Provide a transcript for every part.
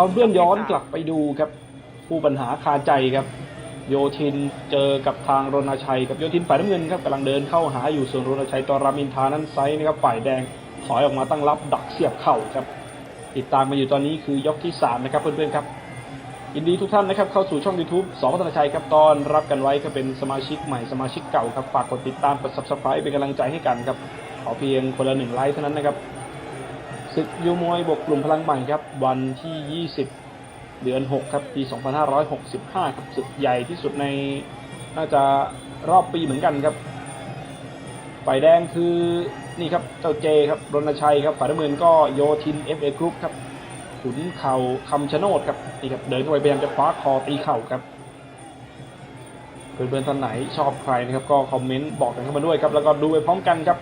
าเพื่อนย้อนกลับไปดูครับ ผู้ปัญหาคาใจครับ โยทินเจอกับทางรณชัยกับโยทินฝ่ายน้ำเงินครับกำลังเดินเข้าหาอยู่ส่วนรณชัยตอรามินทานั้นไซส์นะครับฝ่ายแดงถอยออกมาตั้งรับดักเสียบเข่าครับ ติดตามมาอยู่ตอนนี้คือยกที่สามนะครับเพื่อนๆครับยินดีทุกท่านนะครับเข้าสู่ช่อง YouTube สองพัฒนาชัยครับตอนรับกันไว้ก็เป็นสมาชิกใหม่สมาชิกเก่าครับฝากกดติดตามกด subscribe เป็นกำลังใจให้กันครับขอเพียงคนละหนึ่งไลค์เท่านั้นนะครับ ศึกยูมวยบวกกลุ่มพลังใหม่ครับวันที่ 20 เดือน 6 ครับ ปี 2565 ครับศึกใหญ่ที่สุดในน่าจะรอบปีเหมือนกันครับ ฝ่ายแดงคือนี่ครับเจ้าเจครับรณชัยครับฝ่ายน้ำเงินก็โยทิน FA Group ครับขุนเข่าคำชะโนดครับนี่ครับเดินเข้าไปพยายามจะคว้าคอตีเข่าครับเพื่อนๆท่านไหนชอบใครนะครับก็คอมเมนต์บอกกันเข้ามาด้วยครับแล้วก็ดูไปพร้อมกันครับ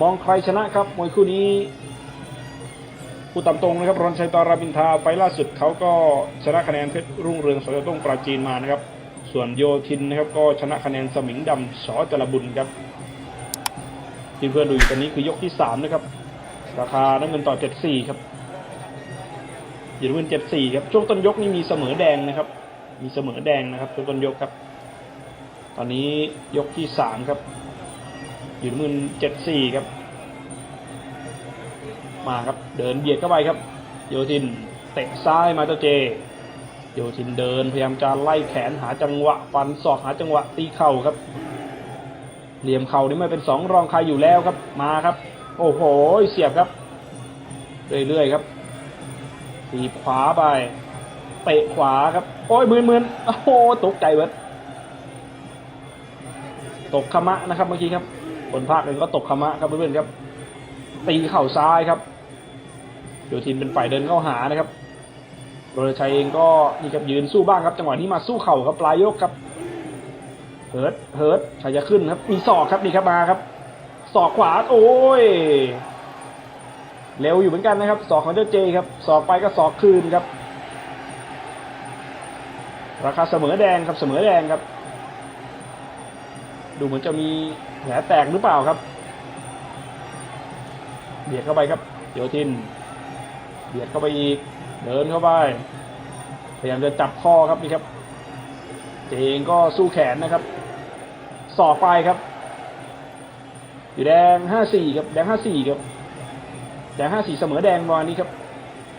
มองใครชนะครับมวยคู่นี้ ผู้ตามตรงนะครับรอนชัยตอราบินทาไฟล่าสุดเขาก็ชนะคะแนนเพชรรุ่งเรืองสยต้องปราจีนมานะครับ ส่วนโยทินนะครับก็ชนะคะแนนสมิงดำสอจรบุญครับที่เพื่อนดูอยู่ตอนนี้คือยกที่สามนะครับ ราคาน้ำเงินต่อเจ็ดสี่ครับหยินวินเจ็ดสี่ครับช่วงต้นยกนี่มีเสมอแดงนะครับ มีเสมอแดงนะครับช่วงต้นยกครับ ตอนนี้ยกที่สามครับหยินวินเจ็ดสี่ครับ มาครับ เดินเบียดเข้าไปครับ โยทินเตะซ้ายมาเจ้าเจ โยทินเดินพยายามจะไล่แขนหาจังหวะฟันศอกหาจังหวะตีเข่าครับ เหลี่ยมเข่านี่ไม่เป็นสองรองใครอยู่แล้วครับมาครับ โอ้โหเสียบครับ เรื่อยๆครับทีขวาไปเตะขวาครับ โอ้ยมืนมืนโอ้โหตกใจเบิดตกขมะนะครับเมื่อกี้ครับคนภาคเองก็ตกขมะครับเพื่อนๆครับ ตีเข่าซ้ายครับ โยทินเป็นฝ่ายเดินเข้าหานะครับโรนชัยเองก็นี่ครับยืนสู้บ้างครับ จังหวะนี้มาสู้เข่าครับปลายยกครับเฮิร์ตเฮิร์ตชัยจะขึ้นครับ มีศอกครับนี่ครับมาครับศอกขวาโอ้ยเร็วอยู่เหมือนกันนะครับศอกของเจ้าเจครับศอกไปก็ศอกคืนครับ ราคาเสมอแดงครับเสมอแดงครับ ดูเหมือนจะมีแผลแตกหรือเปล่าครับเบียดเข้าไปครับโยทิน บียดเข้าไปอีก เดินเข้าไป พยายามจะจับคอครับนี่ครับ เจเองก็สู้แขนนะครับศอกไปครับอยู่แดงห้าสี่ครับ แดงห้าสี่ครับ แดงห้าสี่เสมอแดงวันนี้ครับ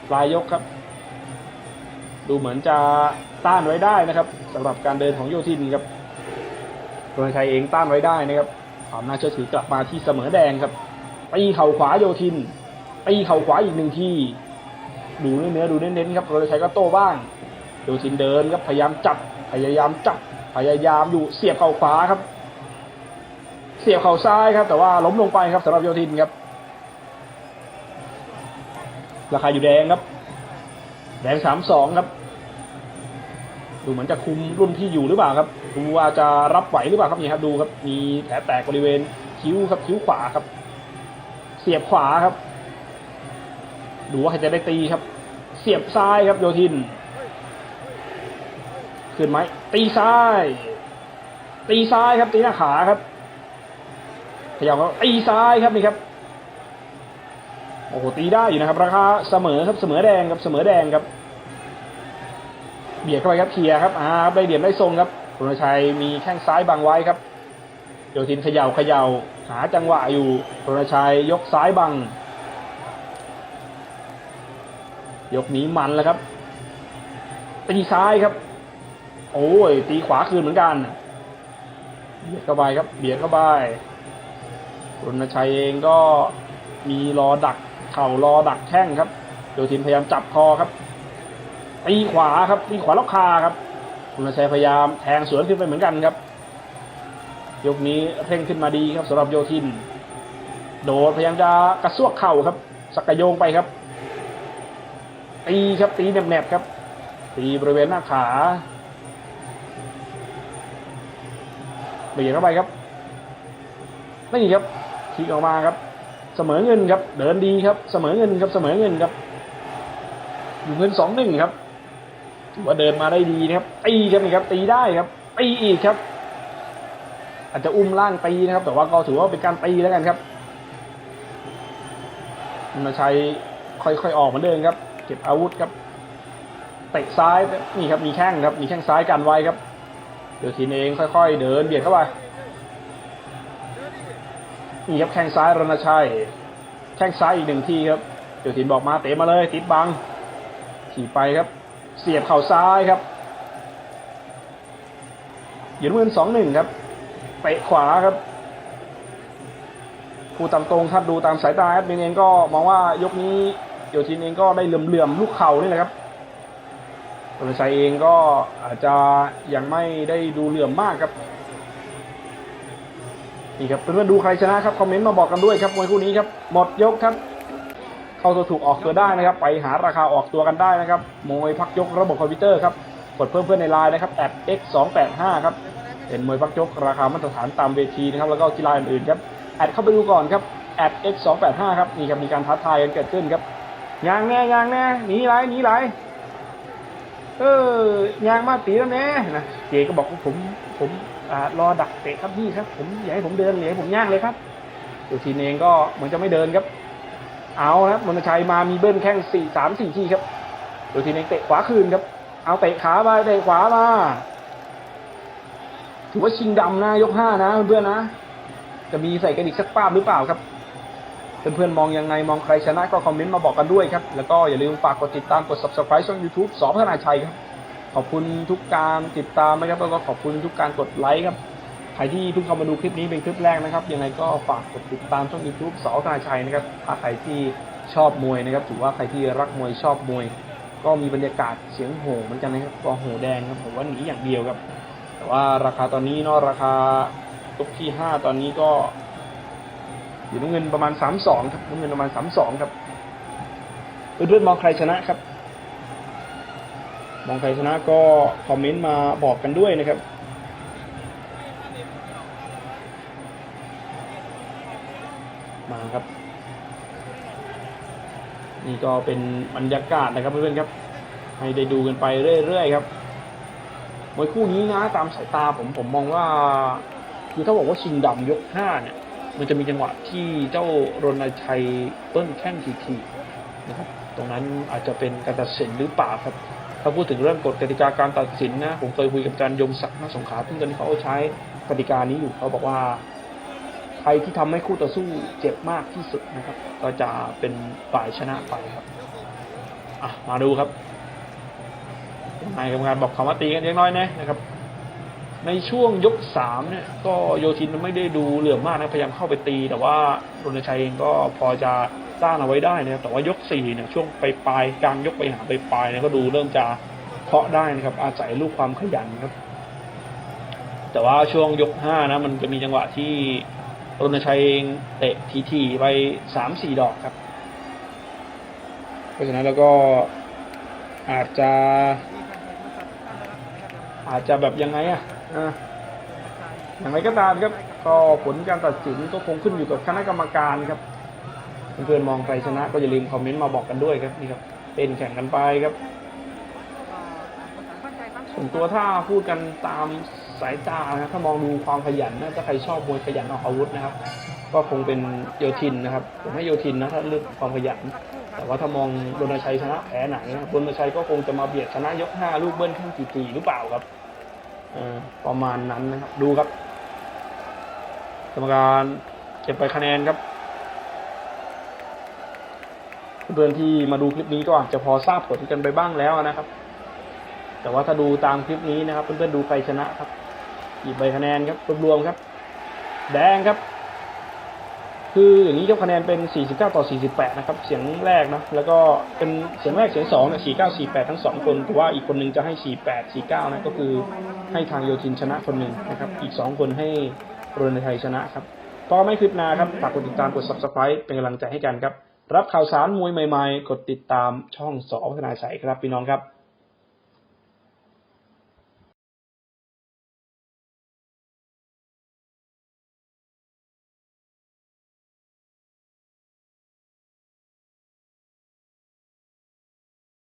ปลายยกครับ ดูเหมือนจะต้านไว้ได้นะครับสำหรับการเดินของโยทินครับโรนชัยเองต้านไว้ได้นะครับความน่าเชื่อถือกลับมาที่เสมอแดงครับตีเข่าขวาโยทินตีเข่าขวาอีกหนึ่งที ดูเนื้อดูเน้นๆครับโรนชัยก็โต้บ้างโยทินเดินครับพยายามจับพยายามจับพยายามอยู่เสียบเข่าขวาครับ เสียบเข่าซ้ายครับ แต่ว่าล้มลงไปครับสำหรับโยทินครับ ราคาอยู่แดงครับ แดงสามสองครับดูเหมือนจะคุมรุ่นพี่อยู่หรือเปล่าครับดูว่าจะรับไหวหรือเปล่าครับนี่ครับดูครับ มีแผลแตกบริเวณคิ้วครับคิ้วขวาครับ เสียบขวาครับ ดูว่าใครจะได้ตีครับ เสียบซ้ายครับโยทิน ขึ้นไหมตีซ้าย ตีซ้ายครับตีหน้าขาครับพยายามว่าตีซ้ายครับนี่ครับโอ้โหตีได้อยู่นะครับราคาเสมอครับเสมอแดงครับเสมอแดงครับ เบียดเข้าไปครับเคลียร์ครับอ่าได้เหลี่ยมได้ทรงครับรณชัยมีแข้งซ้ายบังไว้ครับโยทินเขย่าเขย่าหาจังหวะอยู่รณชัยยกซ้ายบัง ยกนี้มันแล้วครับตีซ้ายครับ โอ้ย ตีขวาคืนเหมือนกันเบียดเข้าไปครับ เบียดเข้าไปรณชัยเองก็มีรอดักเข่ารอดักแข้งครับโยทินพยายามจับคอครับตีขวาครับตีขวาล็อกคาครับคุณชัยพยายามแทงสวนขึ้นไปเหมือนกันครับ ยกนี้เร่งขึ้นมาดีครับสำหรับโยทิน โดดพยายามจะกระซวกเข่าครับ สักกะโยงไปครับ ตีครับตีแนบๆครับ ตีบริเวณหน้าขาเบี่ยดเข้าไปครับนี่ครับทีออกมาครับ เสมอเงินครับ เดินดีครับ เสมอเงินครับ เสมอเงินครับ อยู่เงินสองหนึ่งครับถือว่าเดินมาได้ดีนะครับตีครับนี่ครับ ตีได้ครับตีอีกครับ อาจจะอุ้มล่างตีนะครับ แต่ว่าก็ถือว่าเป็นการตีแล้วกันครับคุณชัยค่อยๆออกเหมือนเดิมครับ เก็บอาวุธครับเตะซ้ายนี่ครับมีแข้งครับมีแข้งซ้ายกันไว้ครับโยวทินเองค่อยๆ เดินเบียดเข้าไปนี่ครับแข้งซ้ายรณชัยแข้งซ้ายอีกหนึ่งทีครับโยวทินบอกมาเตะมาเลยติดบังขี่ไปครับ เสียบเข่าซ้ายครับเหยียดมือสองหนึ่งครับเตะขวาครับผู้ตามตรงถ้าดูตามสายตาแอดมินเองก็มองว่ายกนี้ โยทินเองก็ได้เหลื่อมๆลูกเข่านี่แหละครับรณชัยเองก็อาจจะยังไม่ได้ดูเหลื่อมมากครับนี่ครับเพื่อนๆดูใครชนะครับคอมเมนต์มาบอกกันด้วยครับมวยคู่นี้ครับหมดยกครับ เข้าตัวถูกออกตัวได้นะครับ ไปหาราคาออกตัวกันได้นะครับมวยพักยกระบบคอมพิวเตอร์ครับกดเพิ่มเพื่อนในไลน์นะครับ x 2 8 5ครับเป็นมวยพักยกราคามาตรฐานตามเวทีนะครับแล้วก็กีฬาอื่นๆครับแอดเข้าไปดูก่อนครับ x 2 8 5ครับนี่ครับมีการท้าทายกันเกิดขึ้นครับ ยางแน่ยางแน่หนีไรหนีไรเออยางมาตีแล้วแน่นะเจก็บอกว่าผมผมรอดักเตะครับพี่ครับ ผมอย่าให้ผมเดินอย่าให้ผมย่างเลยครับดูทีเองก็เหมือนจะไม่เดินครับ เอาครับมนชัยมามีเบิ้ลแข้งสี่สามสี่ทีครับดูทีเองเตะขวาคืนครับ เอาเตะขามาเตะขวามาถือว่าชิงดำนะยกห้านะเพื่อนนะจะมีใส่กันอีกสักป้าบหรือเปล่าครับ เพื่อนๆมองยังไงมองใครชนะก็คอมเมนต์มาบอกกันด้วยครับ แล้วก็อย่าลืมฝากกดติดตามกด subscribe ช่อง YouTube สอพัฒนาชัยครับ ขอบคุณทุกการติดตามนะครับแล้วก็ขอบคุณทุกการกดไลค์ครับใครที่เพิ่งเข้ามาดูคลิปนี้เป็นคลิปแรกนะครับ ยังไงก็ฝากกดติดตามช่อง YouTube สอพัฒนาชัยนะครับถ้าใครที่ชอบมวยนะครับ ถือว่าใครที่รักมวยชอบมวย ก็มีบรรยากาศเสียงโห่เหมือนกันนะครับก็โห่แดงครับผมว่าหนีอย่างเดียวครับ แต่ว่าราคาตอนนี้เนาะราคายกที่ห้าตอนนี้ก็ อยู่น้ำเงินประมาณสามสองครับน้ำเงินประมาณสามสองครับเพื่อนๆมองใครชนะครับ มองใครชนะก็คอมเมนต์มาบอกกันด้วยนะครับมาครับ นี่ก็เป็นบรรยากาศนะครับเพื่อนๆครับ ให้ได้ดูกันไปเรื่อยๆครับมวยคู่นี้นะ ตามสายตาผมผมมองว่า คือถ้าบอกว่าชิงดำยกห้าเนี่ย มันจะมีจังหวะที่เจ้ารณชัยเปิ้ลแข้งทีๆนะครับ ตรงนั้นอาจจะเป็นการตัดสินหรือเปล่าครับ ถ้าพูดถึงเรื่องกฎกติกาการตัดสินนะ ผมเคยคุยกับอาจารย์ยงศักดิ์นาสงขาที่งตอนนี้เขาใช้กติกานี้อยู่เขาบอกว่าใครที่ทำให้คู่ต่อสู้เจ็บมากที่สุดนะครับ ก็จะเป็นฝ่ายชนะไปครับอะมาดูครับนายกรรมการบอกคำว่าตีกันเล็กน้อยนะนะครับ ในช่วงยกสามเนี่ยก็โยทินไม่ได้ดูเหลื่อมมากนะพยายามเข้าไปตี แต่ว่ารณชัยเองก็พอจะต้านเอาไว้ได้นะครับแต่ว่ายกสี่เนี่ยช่วงไปปลายกลางยกไปหาไปปลายเนี่ยก็ดูเริ่มจะเคาะได้นะครับ อาศัยลูกความขยันครับ แต่ว่าช่วงยกห้านะ มันจะมีจังหวะที่รณชัยเองเตะทีๆไปสามสี่ดอกครับ เพราะฉะนั้นแล้วก็อาจจะ อาจจะแบบยังไงอะ อย่างไรก็ตามครับ ก็ผลการตัดสินก็คงขึ้นอยู่กับคณะกรรมการครับเพื่อนๆมองใครชนะก็อย่าลืมคอมเมนต์มาบอกกันด้วยครับนี่ครับเป็นแข่งกันไปครับ ส่วนตัวถ้าพูดกันตามสายตานะถ้ามองดูความขยันนะถ้าใครชอบมวยขยันออกอาวุธนะครับ ก็คงเป็นโยทินนะครับ ผมให้โยทินนะถ้าเลือกความขยัน แต่ว่าถ้ามองรณชัยชนะแพ้ไหนนะครับรณชัยก็คงจะมาเบียดชนะยกห้าลูกเบิ้ลข้างจีจีหรือเปล่าครับ ประมาณนั้นนะครับ ดูครับ กรรมการเก็บไปคะแนนครับ เพื่อนที่มาดูคลิปนี้ก็อาจจะพอทราบผลกันไปบ้างแล้วนะครับ แต่ว่าถ้าดูตามคลิปนี้นะครับ เพื่อนๆดูใครชนะครับหยิบใบคะแนนครับรวมๆครับ แดงครับ คืออย่างนี้ยกคะแนนเป็น 49 ต่อ 48 นะครับ เสียงแรกนะ แล้วก็เป็นเสียงแรกเสียงสองเนี่ย 49 48 ทั้งสองคนแต่ว่าอีกคนหนึงจะให้ 48 49 นะ ก็คือให้ทางโยทินชนะคนหนึ่งนะครับ อีกสองคนให้รณชัยชนะครับ ก็ไม่คืบหน้าครับ ฝากกดติดตามกด subscribe เป็นกำลังใจให้กันครับ รับข่าวสารมวยใหม่ ๆ กดติดตามช่องสอพัฒนาใสครับพี่น้องครับ